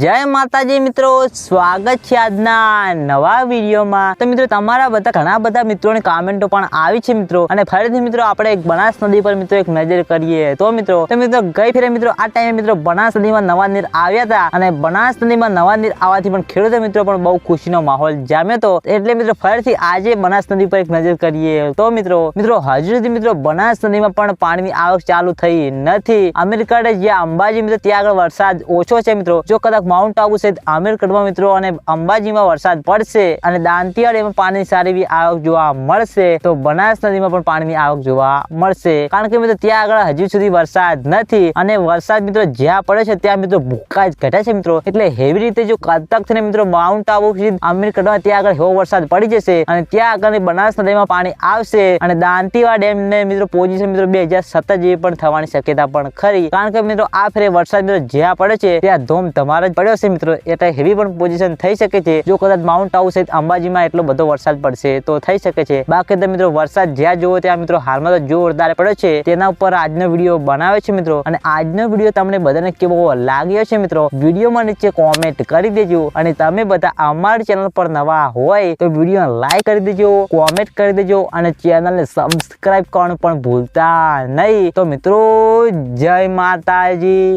જય માતાજી મિત્રો, સ્વાગત છે આજના નવા વિડીયોમાં. તો મિત્રો, તમારા બધા ઘણા બધા મિત્રોની કોમેન્ટો પણ આવી છે મિત્રો. અને ફરીથી મિત્રો, આપણે એક બનાસ નદી પર મિત્રો એક નજર કરીએ. તો મિત્રો તો મિત્રો, ગઈ ફેરે મિત્રો, આ ટાઈમે મિત્રો બનાસ નદીમાં નવા નીર આવ્યા હતા. અને બનાસ નદીમાં નવા નીર આવવાથી પણ ખેડૂતો મિત્રો પણ બહુ ખુશીનો માહોલ જામ્યો હતો. એટલે મિત્રો, ફરીથી આજે બનાસ નદી પર એક નજર કરીએ. તો મિત્રો મિત્રો, હજુ સુધી મિત્રો, બનાસ નદીમાં પણ પાણીની આવક ચાલુ થઈ નથી. અમેરિકાને જ્યાં અંબાજી મિત્રો, ત્યાં આગળ વરસાદ ઓછો છે મિત્રો. જો કદાચ માઉન્ટ આબુ સહિત આમેરકડમાં મિત્રો, અને અંબાજીમાં વરસાદ પડશે અને દાંતિયા ડેમમાં પાણીની સારી એવી આવક જોવા મળશે, તો બનાસ નદીમાં પણ પાણીની આવક જોવા મળશે. કારણ કે મિત્રો, ત્યાં આગળ હજી સુધી વરસાદ નથી અને વરસાદ મિત્રો જ્યાં પડે છે ત્યાં મિત્રો ભૂકા જ ઘટે છે મિત્રો. એટલે હેવી રીતે જો કતક થઈને મિત્રો માઉન્ટ આબુ સુધી કડવા ત્યાં આગળ એવો વરસાદ પડી જશે અને ત્યાં આગળ બનાસ નદીમાં પાણી આવશે અને દાંતીવા ડેમ ને મિત્રો પોઝિશન મિત્રો બે હજાર સત્તર જેવી પણ થવાની શક્યતા પણ ખરી. કારણ કે મિત્રો, આ ફેરે વરસાદ મિત્રો જ્યાં પડે છે, ત્યાં ધોમ તમારો જ પડ્યો છે મિત્રો. એટલે હેવી પણ પોઝિશન થઈ શકે છે. જો કદાચ માઉન્ટ આબુ સહિત અંબાજીમાં એટલો બધો વરસાદ પડશે તો થઈ શકે છે. બાકી તો મિત્રો વરસાદ જ્યાં જોવો ત્યાં મિત્રો હાલમાં તો જોરદાર પડ્યો છે. તેના ઉપર આજનો વીડિયો બનાવ્યો છે મિત્રો. અને આજનો વીડિયો તમને બધાને કેવો લાગ્યો છે મિત્રો? વિડીયોમાં નીચે કોમેન્ટ કરી દેજો. અને તમે બધા અમારી ચેનલ પર નવા હોય તો વીડિયો લાઈક કરી દેજો કોમેન્ટ કરી દેજો અને ચેનલને સબસ્ક્રાઈબ કરવાનું પણ ભૂલતા નહીં. તો મિત્રો, જય માતાજી.